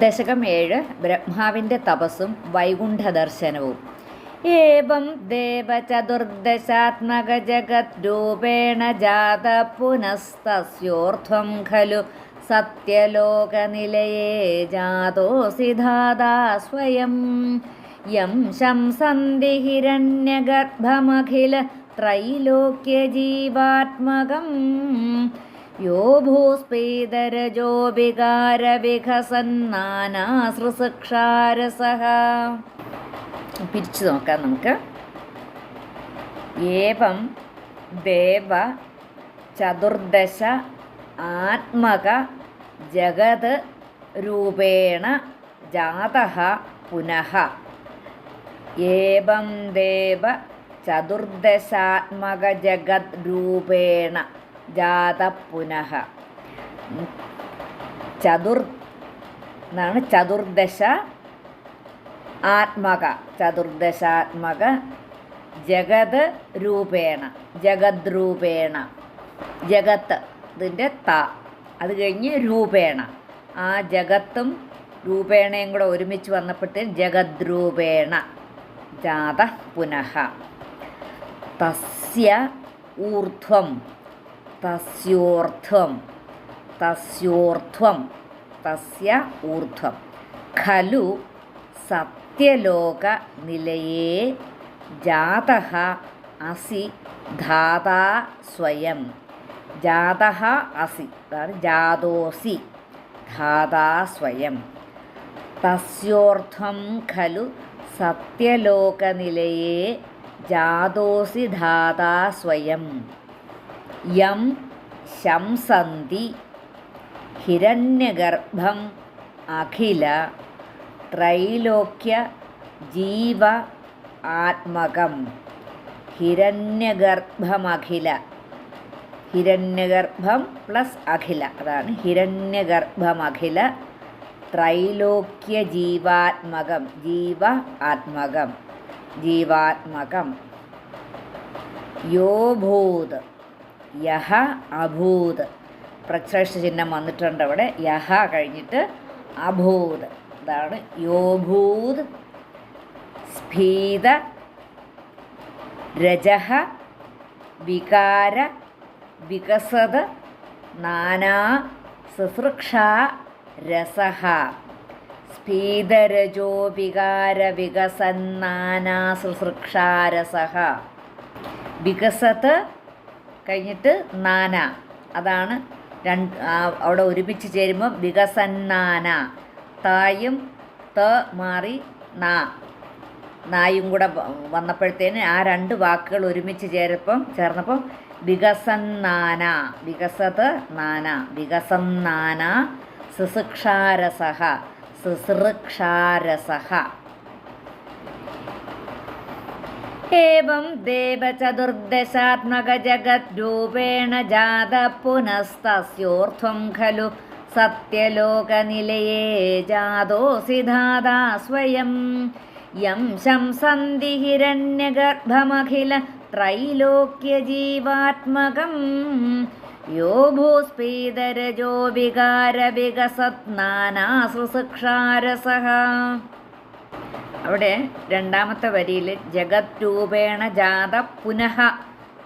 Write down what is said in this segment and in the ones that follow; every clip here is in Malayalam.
ദശകം ഏഴ് ബ്രഹ്മാവിന്റെ തപസ്സും വൈകുണ്ഠ ദർശനവും ഏവം ദേവചതുർദശാത്മക ജഗത് രൂപേണ ജാത പുനസ്തസ്യോർധ്വം ഖലു. സത്യലോകനിലയേ ജാതോസി ധാതാ സ്വയം. യം ശംസന്തി ഹിരണ്യഗർഭമഖില ത്രൈലോക്യജീവാത്മകം. യോ ഭൂസ്പീതരജോ പിരിച്ചു നോക്കാം നമുക്ക്. ഏവം ദേവ ചതുർദശ ആത്മക ജഗത് രൂപേണ ജാത പുനഃ. ഏവം ദേവ ചതുർദശാത്മക ജഗത് രൂപേണ ജാത പുനഃ ചതുർ എന്നാണ് ചതുർദശ ആത്മക. ചതുർദശാത്മക ജഗത് രൂപേണ ജഗത് രൂപേണ. ജഗത്ത് ഇതിന്റെ ത. അത് കഴിഞ്ഞ് രൂപേണ. ആ ജഗത്തും രൂപേണയും കൂടെ ഒരുമിച്ച് വന്നപ്പോഴത്തേന് ജഗത് രൂപേണ. ജാത പുനഃ തസ്യ ഊർധ്വം. തസ്യോർധ്വം തസ്യോർധ്വം തസ്യ ഊർധ്വം ഖലു സത്യലോക നിലയേ ജാത അസി ധാതാ സ്വയം ജാത അസി അതാണ് ജാതോസി ധാതാ സ്വയം തസ്യോർത്ഥം ഖലു സത്യലോകനിലയേ ജാതോസി ധാതാ സ്വയം യം ശംസന്തി ഹിരണ്യഗർഭം അഖില ത്രൈലോക്യ ജീവ ആത്മകം ഹിരണ്യഗർഭമഖില ഹിരണ്യഗർഭം പ്ലസ് അഖില. അതാണ് ഹിരണ്യഗർഭമഖില ത്രൈലോക്യ ജീവാത്മകം. ജീവ ആത്മകം. ജീവാത്മകം. യോഭൂത് യഹ അഭൂത്. പ്രക്ഷേഷ ചിഹ്നം വന്നിട്ടുണ്ട് അവിടെ. യഹ കഴിഞ്ഞിട്ട് അഭൂത്. അതാണ് യോഭൂത്. സ്ഫീത. രജഹ. വികാര. വികസത്. നാനാ. ശുശ്രൂക്ഷ രസഹ. സ്ഫീതരജോ വികാര വികസന്നാനാ ശുശ്രൂക്ഷാരസഹ വികസത്ത് കഴിഞ്ഞിട്ട് നാന. അതാണ് രണ്ട് അവിടെ ഒരുമിച്ച് ചേരുമ്പോൾ വികസന്നാന. തായും ത മാറി നാ. നായും കൂടെ വന്നപ്പോഴത്തേന് ആ രണ്ട് വാക്കുകൾ ഒരുമിച്ച് ചേരപ്പം ചേർന്നപ്പം വികസന്നാന. വികസത് നാന. വികസന്നാന ശുശ്രക്ഷാരസഹ ശുശ്രക്ഷാരസഹ एवं देवचतुर्दशात्मकजगद्रूपेण जात पुनस्तस्योर्ध्वं खलु सत्यलोकनिलये जातोऽसि धाता स्वयं यं शंसन्ति हिरण्यगर्भमखिल त्रैलोक्यजीवात्मकं यो भूस्पीदरजो विकारविकसत् नानासुसुक्षारसः അവിടെ രണ്ടാമത്തെ വരിയിൽ ജഗത് രൂപേണ ജാത പുനഃ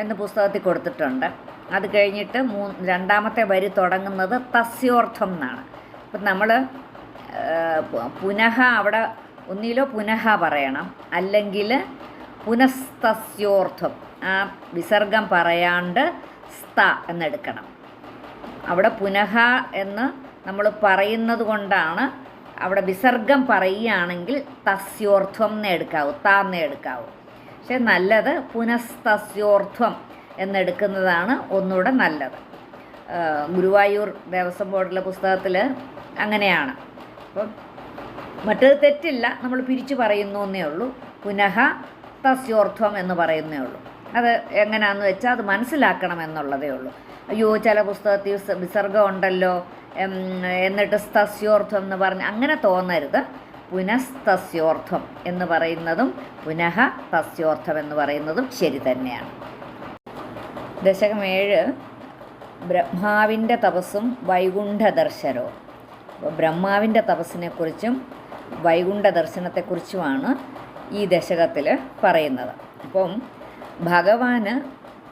എന്ന് പുസ്തകത്തിൽ കൊടുത്തിട്ടുണ്ട്. അത് കഴിഞ്ഞിട്ട് മൂ രണ്ടാമത്തെ വരി തുടങ്ങുന്നത് തസ്യോർത്ഥം എന്നാണ്. അപ്പം നമ്മൾ പുനഃ അവിടെ ഒന്നിലോ പുനഃ പറയണം. അല്ലെങ്കിൽ പുനസ്തസ്യോർത്ഥം ആ വിസർഗം പറയാണ്ട് സ്ത എന്നെടുക്കണം. അവിടെ പുനഃ എന്ന് നമ്മൾ പറയുന്നത് കൊണ്ടാണ് അവിടെ വിസർഗം പറയുകയാണെങ്കിൽ തസ്യോർത്ഥം എന്നേ എടുക്കാവൂ താന്നേ എടുക്കാവൂ. പക്ഷെ നല്ലത് പുനസ്തസ്യോർധ്വം എന്നെടുക്കുന്നതാണ് ഒന്നുകൂടെ നല്ലത്. ഗുരുവായൂർ ദേവസ്വം ബോർഡിലെ പുസ്തകത്തിൽ അങ്ങനെയാണ്. അപ്പം മറ്റത് തെറ്റില്ല നമ്മൾ പിരിച്ചു പറയുന്നു എന്നേ ഉള്ളൂ. പുനഃ തസ്യോർത്ഥം എന്ന് പറയുന്നേ ഉള്ളൂ. അത് എങ്ങനെയാണെന്ന് വെച്ചാൽ അത് മനസ്സിലാക്കണം എന്നുള്ളതേ ഉള്ളൂ. അയ്യോ ചില പുസ്തകത്തിൽ വിസർഗം ഉണ്ടല്ലോ എന്നിട്ട് സ്തസ്യോർത്ഥം എന്ന് പറഞ്ഞ് അങ്ങനെ തോന്നരുത്. പുനഃസ്തസ്യോർത്ഥം എന്ന് പറയുന്നതും പുനഃ തസ്യോർത്ഥം എന്ന് പറയുന്നതും ശരി തന്നെയാണ്. ദശകം ഏഴ് ബ്രഹ്മാവിന്റെ തപസ്സും വൈകുണ്ഠ ദർശനവും അപ്പോൾ ബ്രഹ്മാവിന്റെ തപസ്സിനെക്കുറിച്ചും വൈകുണ്ഠ ദർശനത്തെക്കുറിച്ചുമാണ് ഈ ദശകത്തിൽ പറയുന്നത്. അപ്പം ഭഗവാന്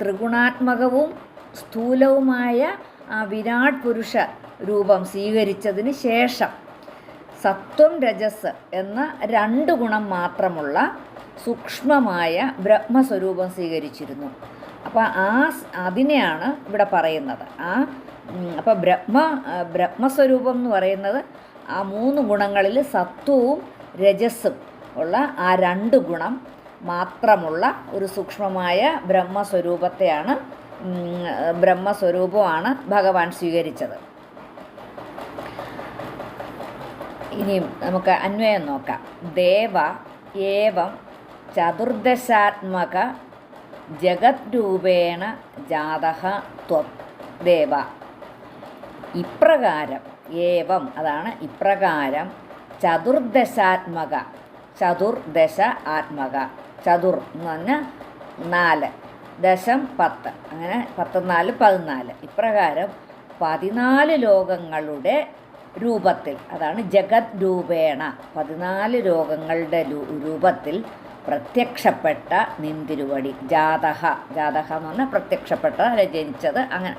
ത്രിഗുണാത്മകവും സ്ഥൂലവുമായ ആ വിരാട് പുരുഷ രൂപം സ്വീകരിച്ചതിന് ശേഷം സത്വം രജസ് എന്ന രണ്ട് ഗുണം മാത്രമുള്ള സൂക്ഷ്മമായ ബ്രഹ്മസ്വരൂപം സ്വീകരിച്ചിരുന്നു. അപ്പോൾ ആ അതിനെയാണ് ഇവിടെ പറയുന്നത്. ആ അപ്പോൾ ബ്രഹ്മ ബ്രഹ്മസ്വരൂപം എന്ന് പറയുന്നത് ആ മൂന്ന് ഗുണങ്ങളിൽ സത്വവും രജസ്സും ഉള്ള ആ രണ്ട് ഗുണം മാത്രമുള്ള ഒരു സൂക്ഷ്മമായ ബ്രഹ്മസ്വരൂപത്തെയാണ് ബ്രഹ്മസ്വരൂപമാണ് ഭഗവാൻ സ്വീകരിച്ചത്. ഇനിയും നമുക്ക് അന്വയം നോക്കാം. ദേവ ഏവം ചതുർദശാത്മക ജഗത് രൂപേണ ജാതഃ ത്വം. ദേവ. ഇപ്രകാരം ഏവം അതാണ് ഇപ്രകാരം ചതുർദശാത്മക ചതുർദശ ആത്മക. ചതുർ എന്ന് പറഞ്ഞാൽ നാല് ദശം പത്ത് അങ്ങനെ പത്ത് നാല് പതിനാല്. ഇപ്രകാരം പതിനാല് ലോകങ്ങളുടെ രൂപത്തിൽ അതാണ് ജഗത് രൂപേണ പതിനാല് രോഗങ്ങളുടെ രൂപത്തിൽ പ്രത്യക്ഷപ്പെട്ട നിന്തിരുവടി ജാതഹ. ജാതഹ എന്ന് പറഞ്ഞാൽ പ്രത്യക്ഷപ്പെട്ട ജനിച്ചത്? അങ്ങനെ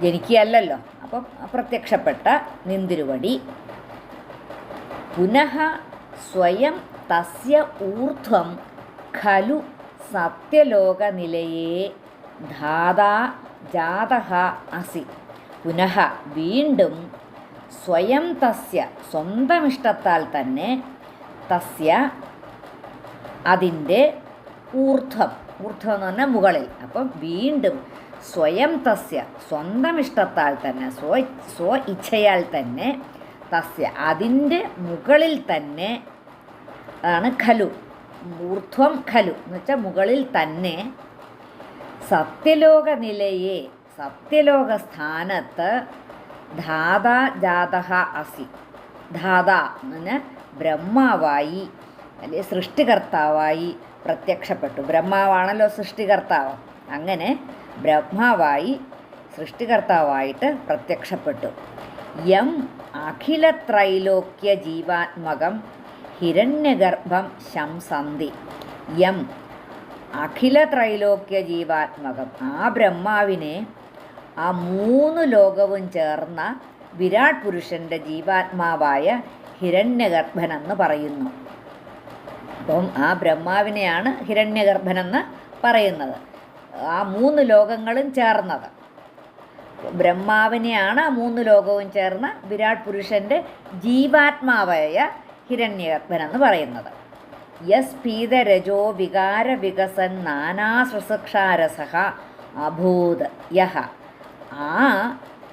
ജനിക്കുകയല്ലല്ലോ. അപ്പം പ്രത്യക്ഷപ്പെട്ട നിന്തിരുവടി. പുനഃ സ്വയം തസ്യ ഊർധ്വം ഖലു സത്യലോകനിലയെ ധാതാ ജാതഹ അസി. പുനഃ വീണ്ടും സ്വയം തസ്യ സ്വന്തം ഇഷ്ടത്താൽ തന്നെ തസ്യ അതിന്റെ ഊർധ്വം ഊർധ്വം എന്ന് പറഞ്ഞാൽ മുകളിൽ. അപ്പം വീണ്ടും സ്വയം തസ്യ സ്വന്തം ഇഷ്ടത്താൽ തന്നെ സ്വ സ്വ ഇച്ഛയാൽ തന്നെ തസ്യ. അതിന്റെ മുകളിൽ തന്നെ ആണ് ഖലു. ഊർധ്വം ഖലു. എന്ന് വെച്ചാൽ മുകളിൽ തന്നെ സത്യലോക നിലയെ സത്യലോക സ്ഥാനത്ത് ധാതാ ജാതഹ അസി. ധാത എന്ന് ബ്രഹ്മാവായി അല്ലെങ്കിൽ സൃഷ്ടികർത്താവായി പ്രത്യക്ഷപ്പെട്ടു. ബ്രഹ്മാവാണല്ലോ സൃഷ്ടികർത്താവ്. അങ്ങനെ ബ്രഹ്മാവായി സൃഷ്ടികർത്താവായിട്ട് പ്രത്യക്ഷപ്പെട്ടു. യം അഖിലത്രൈലോക്യ ജീവാത്മകം ഹിരണ്യഗർഭം ശംസന്തി യം അഖില ത്രൈലോക്യ ജീവാത്മകം. ആ ബ്രഹ്മാവിനെ ആ മൂന്ന് ലോകവും ചേർന്ന വിരാട് പുരുഷന്റെ ജീവാത്മാവായ ഹിരണ്യഗർഭനെന്ന് പറയുന്നു. അപ്പം ആ ബ്രഹ്മാവിനെയാണ് ഹിരണ്യഗർഭനെന്ന് പറയുന്നത്. ആ മൂന്ന് ലോകങ്ങളും ചേർന്നത്. ബ്രഹ്മാവിനെയാണ് ആ മൂന്ന് ലോകവും ചേർന്ന വിരാട് പുരുഷന്റെ ജീവാത്മാവായ ഹിരണ്യഗർഭനെന്ന് പറയുന്നത്. യസ് പീതരജോ വികാര വികസൻ നാനാശ്വസക്ഷാരസഹ അഭൂത് യഹ. ആ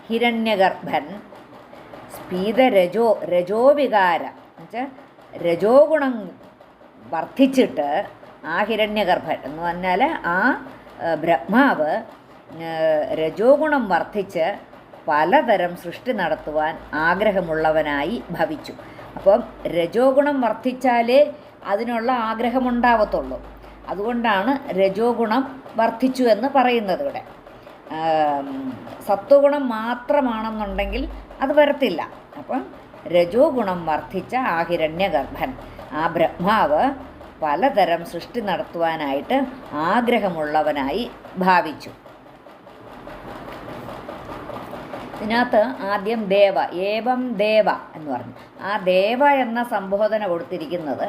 ഹിരണ്യഗർഭൻ സ്പീതരജോ രജോ വികാര എന്നുവെച്ചാൽ രജോ ഗുണം വർദ്ധിച്ചിട്ട് ആ ഹിരണ്യഗർഭൻ എന്ന് പറഞ്ഞാൽ ആ ബ്രഹ്മാവ് രജോ ഗുണം വർദ്ധിച്ച് പലതരം സൃഷ്ടി നടത്തുവാൻ ആഗ്രഹമുള്ളവനായി ഭവിച്ചു. അപ്പം രജോ ഗുണം വർദ്ധിച്ചാലേ അതിനുള്ള ആഗ്രഹമുണ്ടാവത്തുള്ളൂ. അതുകൊണ്ടാണ് രജോ ഗുണം വർദ്ധിച്ചു എന്ന് പറയുന്നത് ഇവിടെ. സത്വഗുണം മാത്രമാണെന്നുണ്ടെങ്കിൽ അത് വരത്തില്ല. അപ്പം രജോ ഗുണം വർദ്ധിച്ച ആ ഹിരണ്യഗർഭൻ ആ ബ്രഹ്മാവ് പലതരം സൃഷ്ടി നടത്തുവാനായിട്ട് ആഗ്രഹമുള്ളവനായി ഭാവിച്ചു. ഇതിനകത്ത് ആദ്യം ദേവ ഏവം ദേവ എന്ന് പറഞ്ഞു. ആ ദേവ എന്ന സംബോധന കൊടുത്തിരിക്കുന്നത്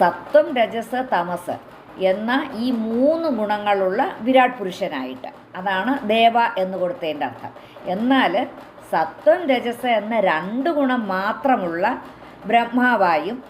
സത്വം രജസ് തമസ്. എന്ന ഈ മൂന്ന് ഗുണങ്ങളുള്ള വിരാട് പുരുഷനായിട്ട്. അതാണ് ദേവ എന്ന് കൊടുത്തതിന്റെ അർത്ഥം. എന്നാൽ സത്വം രജസ എന്ന രണ്ട് ഗുണം മാത്രമുള്ള ബ്രഹ്മാവായും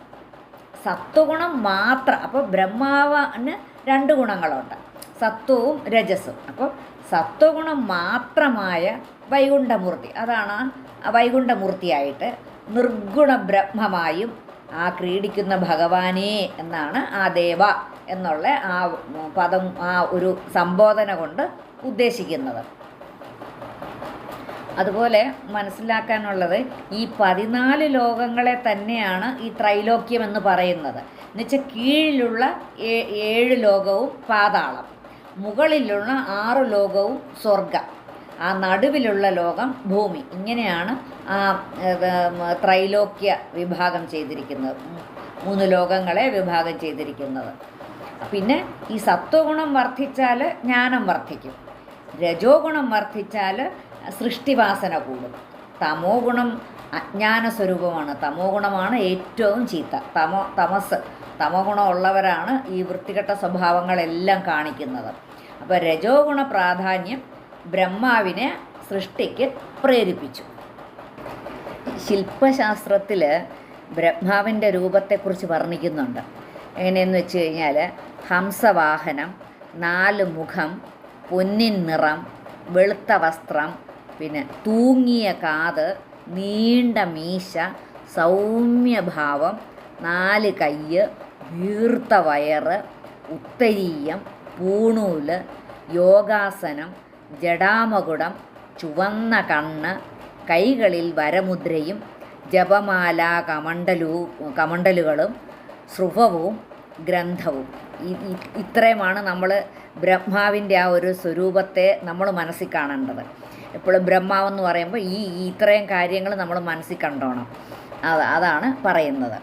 സത്വഗുണം മാത്രം. അപ്പോൾ ബ്രഹ്മാവിന് രണ്ട് ഗുണങ്ങളുണ്ട്. സത്വവും രജസും. അപ്പോൾ സത്വഗുണം മാത്രമായ വൈകുണ്ഠമൂർത്തി. അതാണ് വൈകുണ്ഠമൂർത്തിയായിട്ട് നിർഗുണ ബ്രഹ്മമായും ആ ക്രീഡിക്കുന്ന ഭഗവാനെ എന്നാണ് ആ ദേവ എന്നുള്ള ആ പദം ആ ഒരു സംബോധന കൊണ്ട് ഉദ്ദേശിക്കുന്നത്. അതുപോലെ മനസ്സിലാക്കാനുള്ളത് ഈ പതിനാല് ലോകങ്ങളെ തന്നെയാണ് ഈ ത്രൈലോക്യം എന്ന് പറയുന്നത്. എന്നുവെച്ചാൽ കീഴിലുള്ള ഏഴ് ലോകവും പാതാളം മുകളിലുള്ള ആറ് ലോകവും സ്വർഗം ആ നടുവിലുള്ള ലോകം ഭൂമി. ഇങ്ങനെയാണ് ആ ത്രൈലോക്യ വിഭാഗം ചെയ്തിരിക്കുന്നത്. മൂന്ന് ലോകങ്ങളെ വിഭാഗം ചെയ്തിരിക്കുന്നത്. പിന്നെ ഈ സത്വഗുണം വർദ്ധിച്ചാൽ ജ്ഞാനം വർദ്ധിക്കും. രജോ ഗുണം വർദ്ധിച്ചാൽ സൃഷ്ടിവാസന കൂടും. തമോ ഗുണം അജ്ഞാന സ്വരൂപമാണ്. തമോ ഗുണമാണ് ഏറ്റവും ചീത്ത. തമോ തമസ് തമോ ഗുണമുള്ളവരാണ് ഈ വൃത്തികെട്ട സ്വഭാവങ്ങളെല്ലാം കാണിക്കുന്നത്. അപ്പോൾ രജോ ഗുണ പ്രാധാന്യം ബ്രഹ്മാവിനെ സൃഷ്ടിക്ക് പ്രേരിപ്പിച്ചു. ശില്പശാസ്ത്രത്തിൽ ബ്രഹ്മാവിന്റെ രൂപത്തെക്കുറിച്ച് വർണിക്കുന്നുണ്ട്. എങ്ങനെയെന്ന് വെച്ച് കഴിഞ്ഞാൽ ഹംസവാഹനം നാല് മുഖം പൊന്നിൻ നിറം വെളുത്ത വസ്ത്രം പിന്നെ തൂങ്ങിയ കാത് നീണ്ട മീശ സൗമ്യഭാവം നാല് കയ്യ് വീർത്ത വയറ് ഉത്തരീയം പൂണൂൽ യോഗാസനം ജടാമകുടം ചുവന്ന കണ്ണ് കൈകളിൽ വരമുദ്രയും ജപമാല കമണ്ടലു കമണ്ടലുകളും സ്രുവവും ഗ്രന്ഥവും. ഇത്രയുമാണ് നമ്മൾ ബ്രഹ്മാവിന്റെ ആ ഒരു സ്വരൂപത്തെ നമ്മൾ മനസ്സിൽ കാണേണ്ടത്. എപ്പോഴും ബ്രഹ്മാവെന്ന് പറയുമ്പോൾ ഈ ഇത്രയും കാര്യങ്ങൾ നമ്മൾ മനസ്സിൽ കണ്ടോണം. അത് അതാണ് പറയുന്നത്.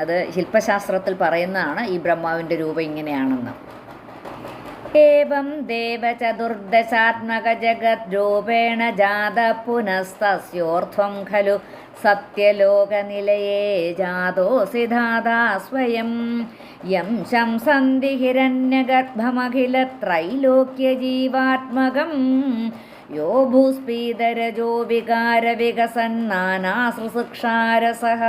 അത് ശില്പശാസ്ത്രത്തിൽ പറയുന്നതാണ് ഈ ബ്രഹ്മാവിന്റെ രൂപം ഇങ്ങനെയാണെന്ന്. ഏവം ദേവചതുർദശാത്മകജഗദ്രൂപേണ ജാത പുനസ്തസ്യോർധ്വം ഖലു. സത്യലോകനിലയേ ജാതോസി ധാതാ സ്വയം. യം ശംസന്തി ഹിരണ്യഗർഭമഖിലത്രൈലോക്യജീവാത്മകം യോ ഭൂസ്പീതരജോ വികാരവികസന്നാനാസൃസുക്ഷാരസഃ